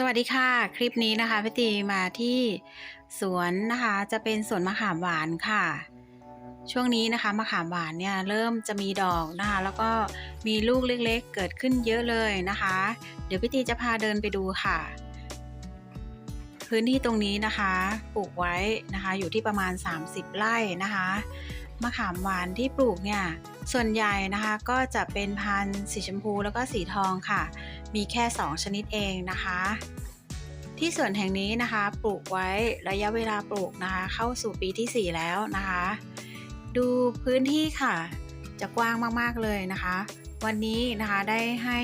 สวัสดีค่ะ คลิปนี้นะคะพี่ตีมาที่สวนนะคะจะเป็นสวนมะขามหวานค่ะ ช่วงนี้นะคะมะขามหวานเนี่ยเริ่มจะมีดอกนะคะแล้วก็มีลูกเล็กๆ เกิดขึ้นเยอะเลยนะคะ เดี๋ยวพี่ตีจะพาเดินไปดูค่ะ พื้นที่ตรงนี้นะคะปลูกไว้นะคะอยู่ที่ประมาณ 30 ไร่นะคะมะขามหวานที่ปลูกเนี่ยส่วนใหญ่นะคะก็จะเป็นพันธุ์สีชมพูแล้วก็สีทองค่ะ มีแค่ 2 ชนิดเองนะคะ ที่สวนแห่งนี้นะคะปลูกไว้ระยะเวลาปลูกนะคะ เข้าสู่ปีที่ 4 แล้วนะคะ ดูพื้นที่ค่ะ จะกว้างมากๆเลยนะคะ วันนี้นะคะได้ให้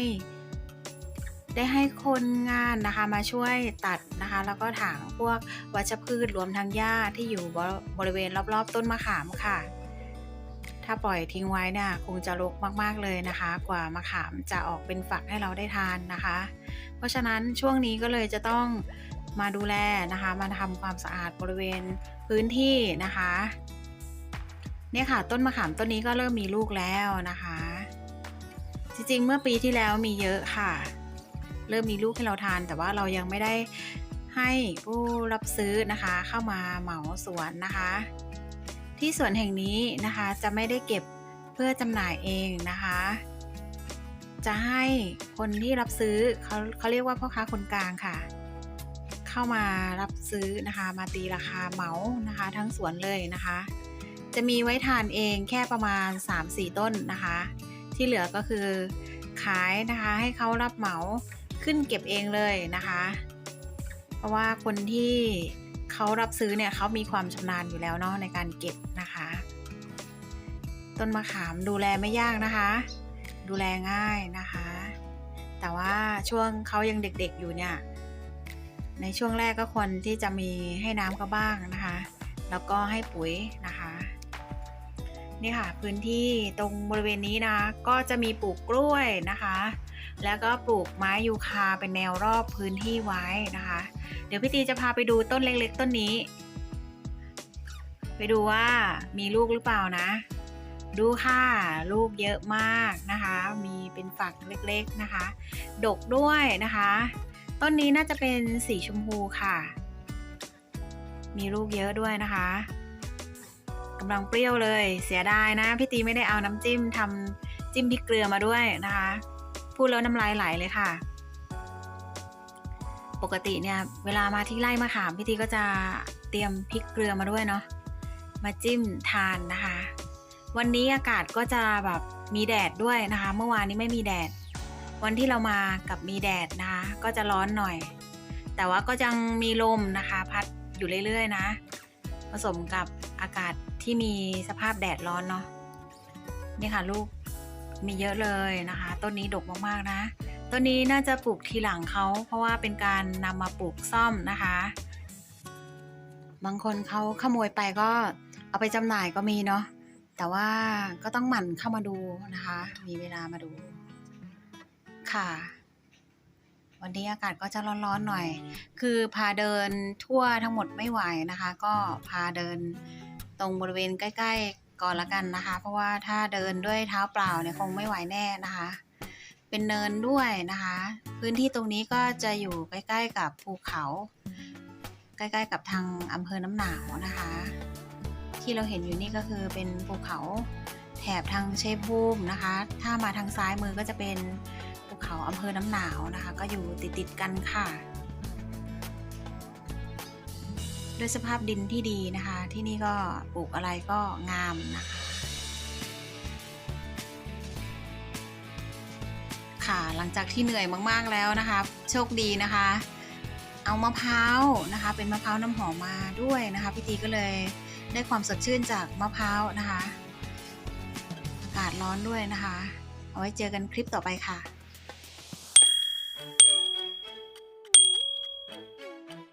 ได้ให้คนงานนะคะมาช่วยตัดนะคะ แล้วก็ถางพวกวัชพืชรวมทั้งหญ้าที่อยู่บริเวณรอบๆ ต้นมะขามค่ะ ถ้าปล่อยทิ้งไว้เนี่ยคงจะรกมากๆเลยนะคะ กว่ามะขามจะออกเป็นฝักให้เราได้ทานนะคะ เพราะฉะนั้นช่วงนี้ก็เลยจะต้องมาดูแลนะคะ มาทำความสะอาดบริเวณพื้นที่นะคะเนี่ยค่ะ ต้นมะขามต้นนี้ก็เริ่มมีลูกแล้วนะคะ จริงๆ เมื่อปีที่แล้วมีเยอะค่ะ เริ่มมีลูกให้เราทาน แต่ว่าเรายังไม่ได้ให้ผู้รับซื้อนะคะ เข้ามาเหมาสวนนะคะ ที่สวนแห่งนี้นะคะจะไม่ได้เก็บเพื่อจำหน่ายเองนะคะ จะให้คนที่รับซื้อเขาเขาเรียกว่าพ่อค้าคนกลางค่ะ เข้ามารับซื้อนะคะมาตีราคาเหมานะคะ ทั้งสวนเลยนะคะ จะมีไว้ทานเองแค่ประมาณ 3-4 ต้นนะคะ ที่เหลือก็คือขายนะคะให้เขารับเหมาขึ้นเก็บเองเลยนะคะ เพราะว่าคนที่ เขารับซื้อเนี่ยเขามีความชำนาญอยู่แล้วเนาะในการเก็บนะคะ ต้นมะขามดูแลไม่ยากนะคะ ดูแลง่ายนะคะ แต่ว่าช่วงเขายังเด็กๆอยู่เนี่ยในช่วงแรกก็ควรที่จะมีให้น้ำเขาบ้างนะคะ แล้วก็ให้ปุ๋ยนะคะ นี่ค่ะพื้นที่ตรงบริเวณนี้นะ ก็จะมีปลูกกล้วยนะคะ แล้วก็ปลูกไม้ยูคาเป็นแนวรอบพื้นที่ไว้นะคะ เดี๋ยวพี่ตีจะพาไปดูต้นเล็กๆ ต้นนี้ ไปดูว่ามีลูกหรือเปล่านะ ดูค่ะลูกเยอะมากนะคะ มีเป็นฝักเล็กๆนะคะ ดกด้วยนะคะ ต้นนี้น่าจะเป็นสีชมพูค่ะ มีลูกเยอะด้วยนะคะกำลังเปรี้ยวเลย เสียดายนะพี่ตีไม่ได้เอาน้ำจิ้มทำจิ้มพริกเกลือมาด้วยนะคะ พูดแล้วน้ำลายไหลเลยค่ะ ปกติเนี่ยเวลามาที่ไร่มะขามพี่ตีก็จะเตรียมพริกเกลือมาด้วยเนาะมาจิ้มทานนะคะ วันนี้อากาศก็จะแบบมีแดดด้วยนะคะ เมื่อวานนี้ไม่มีแดด วันที่เรามากับมีแดดนะคะ ก็จะร้อนหน่อย แต่ว่าก็ยังมีลมนะคะ พัดอยู่เรื่อยๆนะ ผสมกับอากาศที่มีสภาพแดดร้อนเนาะนี่ค่ะลูก มีเยอะเลยนะคะ ต้นนี้ดกมากๆนะ ต้นนี้น่าจะปลูกทีหลังเขาเพราะว่าเป็นการนำมาปลูกซ่อมนะคะ บางคนเขาขโมยไปก็เอาไปจำหน่ายก็มีเนาะแต่ว่าก็ต้องหมั่นเข้ามาดูนะคะ มีเวลามาดู ค่ะ วันนี้อากาศก็จะร้อนๆหน่อย คือพาเดินทั่วทั้งหมดไม่ไหวนะคะ ก็พาเดินตรงบริเวณใกล้ ๆ ก่อนละกันนะคะ เพราะว่าถ้าเดินด้วยเท้าเปล่าเนี่ยคงไม่ไหวแน่นะคะ เป็นเนินด้วยนะคะ พื้นที่ตรงนี้ก็จะอยู่ใกล้ ๆ กับภูเขา ใกล้ ๆ กับทางอำเภอน้ำหนาวนะคะ ที่เราเห็นอยู่นี่ก็คือเป็นภูเขาแถบทางเชฟภูมินะคะ ถ้ามาทางซ้ายมือก็จะเป็นภูเขาอำเภอน้ำหนาวนะคะ ก็อยู่ติดๆกันค่ะ ด้วยสภาพดินที่ดีนะคะ ที่นี่ก็ปลูกอะไรก็งามนะคะ ค่ะหลังจากที่เหนื่อยมากๆแล้วนะคะ โชคดีนะคะ เอามะพร้าวนะคะ เป็นมะพร้าวน้ำหอมมาด้วยนะคะพี่ตีก็เลยได้ความสดชื่นจากมะพร้าวนะคะ อากาศร้อนด้วยนะคะ เอาไว้เจอกันคลิปต่อไปค่ะ